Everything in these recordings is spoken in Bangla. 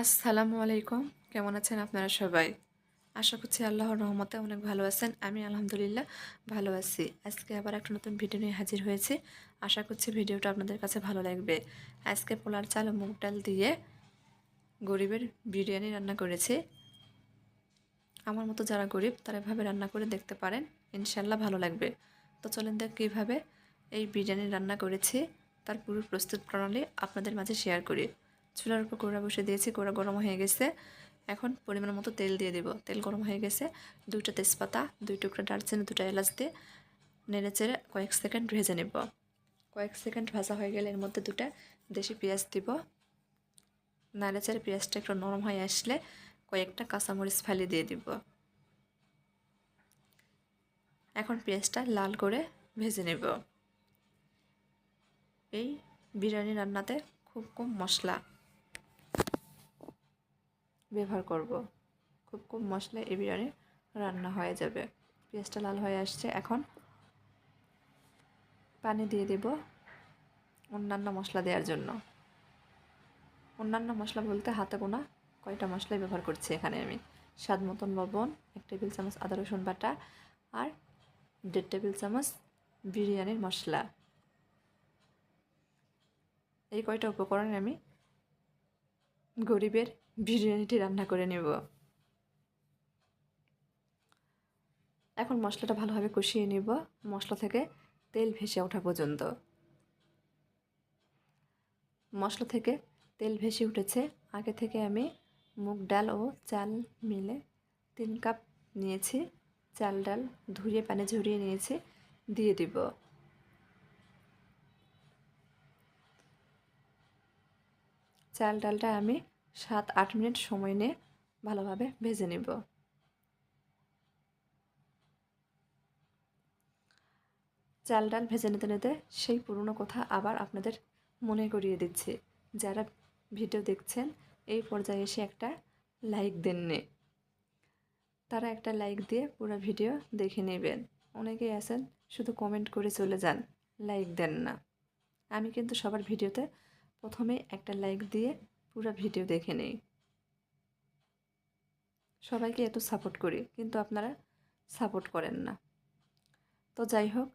আসসালামু আলাইকুম। কেমন আছেন আপনারা সবাই? আশা করছি আল্লাহর রহমতে অনেক ভালো আছেন। আমি আলহামদুলিল্লাহ ভালো আছি। আজকে আবার একটা নতুন ভিডিও নিয়ে হাজির হয়েছি। আশা করছি ভিডিওটা আপনাদের কাছে ভালো লাগবে। আজকে পোলার চাল ও মুগ ডাল দিয়ে গরিবের বিরিয়ানি রান্না করেছি। আমার মতো যারা গরিব, তারা এভাবে রান্না করে দেখতে পারেন। ইনশাল্লাহ ভালো লাগবে। তো চলেন দেখ কীভাবে এই বিরিয়ানি রান্না করেছি। তার পুরো প্রস্তুত প্রণালী আপনাদের মাঝে শেয়ার করি। চুলার উপর কোড়া বসে দিয়েছি কোড়া গরম হয়ে গেছে। এখন পরিমাণ মতো তেল দিয়ে দেব। তেল গরম হয়ে গেছে। দুইটা তেজপাতা, দুই টুকরা দারচিনি দুটো এলাচ দিয়ে নেড়ে চেড়ে কয়েক সেকেন্ড ভেজে নেব। কয়েক সেকেন্ড ভাজা হয়ে গেলে এর মধ্যে দুটা দেশি পেঁয়াজ দিব। নাড়ে চেড়ে পেঁয়াজটা একটু নরম হয়ে আসলে কয়েকটা কাঁচামরিচ ফালি দিয়ে দিব। এখন পেঁয়াজটা লাল করে ভেজে নেব। এই বিরিয়ানি রান্নাতে খুব কম মশলা ব্যবহার করব। খুব কম মশলা এই বিরিয়ানি রান্না হয়ে যাবে। পেঁয়াজটা লাল হয়ে আসছে। এখন পানি দিয়ে দেব অন্যান্য মশলা দেওয়ার জন্য। অন্যান্য মশলা বলতে হাতে গোনা কয়টা মশলাই ব্যবহার করছি এখানে আমি। স্বাদ মতন লবণ, এক টেবিল চামচ আদা রসুন বাটা আর দেড় টেবিল চামচ বিরিয়ানির মশলা। এই কয়টা উপকরণ আমি গরিবের বিরিয়ানিটি রান্না করে নেব। এখন মশলাটা ভালোভাবে কষিয়ে নেব। মশলা থেকে তেল ভেসে ওঠা পর্যন্ত। মশলা থেকে তেল ভেসে উঠেছে। আগে থেকে আমি মুগ ডাল ও চাল মিলে তিন কাপ নিয়েছি। চাল ডাল ধুয়ে পানি ঝরিয়ে নিয়েছি। দিয়ে দিব। চাল ডালটা আমি সাত, আট মিনিট সময় নিয়ে ভালোভাবে ভেজে নেব। চাল ডাল ভেজে নিতে নিতে সেই পুরনো কথা আবার আপনাদের মনে করিয়ে দিচ্ছি। যারা ভিডিও দেখছেন, এই পর্যায়ে এসে একটা লাইক দেননি। তারা একটা লাইক দিয়ে পুরো ভিডিও দেখে নেবেন। অনেকেই আছেন, শুধু কমেন্ট করে চলে যান, লাইক দেন না। আমি কিন্তু সবার ভিডিওতে প্রথমে একটা লাইক দিয়ে পুরো ভিডিও দেখে নেই। সবাইকে এত সাপোর্ট করি, কিন্তু আপনারা সাপোর্ট করেন না। তো যাই হোক,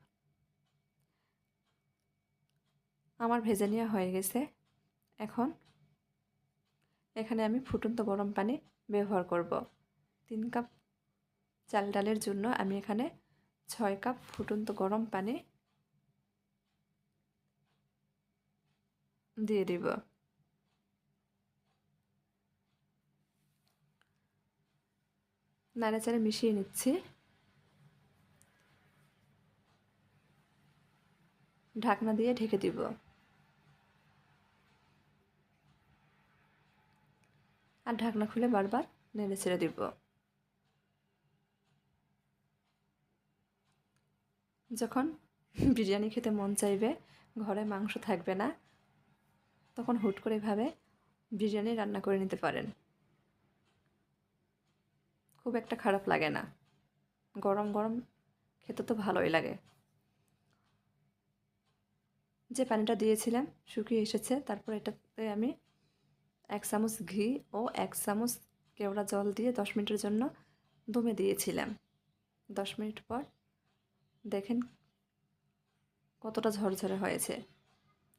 আমার ভেজে হয়ে গেছে। এখন এখানে আমি ফুটন্ত গরম পানি ব্যবহার করব। তিন কাপ চাল ডালের জন্য আমি এখানে ছয় কাপ ফুটন্ত গরম পানি দিয়ে দিব নাড়াচাড়া মিশিয়ে নিচ্ছি ঢাকনা দিয়ে ঢেকে দিব আর ঢাকনা খুলে বারবার নেড়ে ছেড়ে দিব যখন বিরিয়ানি খেতে মন চাইবে ঘরে মাংস থাকবে না তখন হুট করে এভাবে বিরিয়ানি রান্না করে নিতে পারেন। খুব একটা খারাপ লাগে না। গরম গরম খেতে তো ভালোই লাগে। যে পানিটা দিয়েছিলাম, শুকিয়ে এসেছে, তারপর এটাতে আমি এক চামচ ঘি ও এক চামচ কেওড়া জল দিয়ে দশ মিনিটের জন্য দমে দিয়েছিলাম। দশ মিনিট পর দেখেন কতটা ঝরঝরে হয়েছে।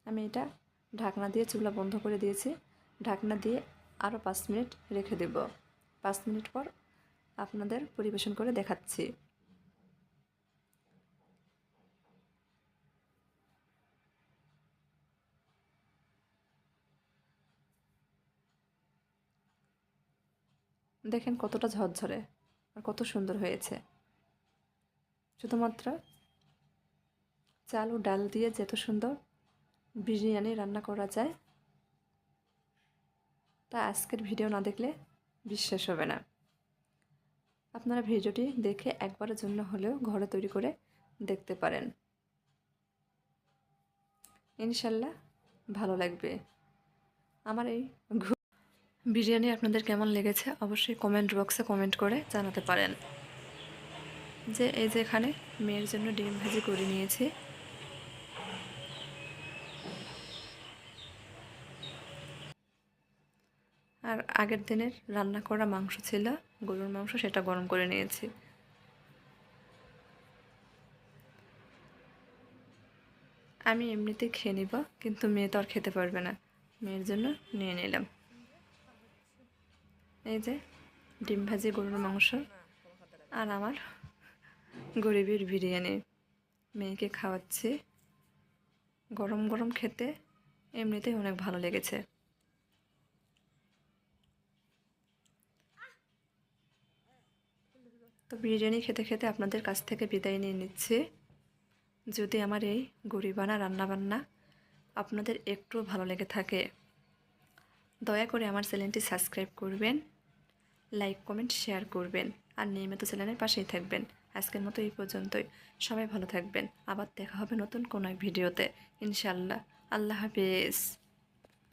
আমি এটা ঢাকনা দিয়ে চুলা বন্ধ করে দিয়েছি। ঢাকনা দিয়ে আরও পাঁচ মিনিট রেখে দেব। পাঁচ মিনিট পর আপনাদের পরিবেশন করে দেখাচ্ছি। দেখেন কতটা ঝরঝরে আর কত সুন্দর হয়েছে। শুধুমাত্র চাল ও ডাল দিয়ে যেত সুন্দর বিরিয়ানি রান্না করা যায়। তা আজকের ভিডিও না দেখলে বিশ্বাস হবে না। আপনারা ভিডিওটি দেখে একবারের জন্য হলেও ঘরে তৈরি করে দেখতে পারেন। ইনশাল্লাহ ভালো লাগবে। আমার এই বিরিয়ানি আপনাদের কেমন লেগেছে অবশ্যই কমেন্ট বক্সে কমেন্ট করে জানাতে পারেন। যে এই যে এখানে মেয়ের জন্য ডিম ভাজি করে নিয়েছি। আর আগের দিনের রান্না করা মাংস ছিল, গরুর মাংস সেটা গরম করে নিয়েছি। আমি এমনিতেই খেয়ে নিব, কিন্তু মেয়ে তো আর খেতে পারবে না। মেয়ের জন্য নিয়ে নিলাম। এই যে, ডিম ভাজি, গরুর মাংস আর আমার গরিবের বিরিয়ানি। মেয়েকে খাওয়াচ্ছি। গরম গরম খেতে এমনিতেই অনেক ভালো লেগেছে। তো বিরিয়ানি খেতে খেতে আপনাদের কাছ থেকে বিদায় নিয়ে নিচ্ছি। যদি আমার এই গরিবানা রান্নাবান্না আপনাদের একটু ভালো লেগে থাকে, দয়া করে আমার চ্যানেলটি সাবস্ক্রাইব করবেন, লাইক, কমেন্ট, শেয়ার করবেন আর নিয়মিত চ্যানেলের পাশেই থাকবেন। আজকের মতো এই পর্যন্তই। সবাই ভালো থাকবেন। আবার দেখা হবে নতুন কোনো এক ভিডিওতে। ইনশাল্লাহ আল্লাহ হাফেজ।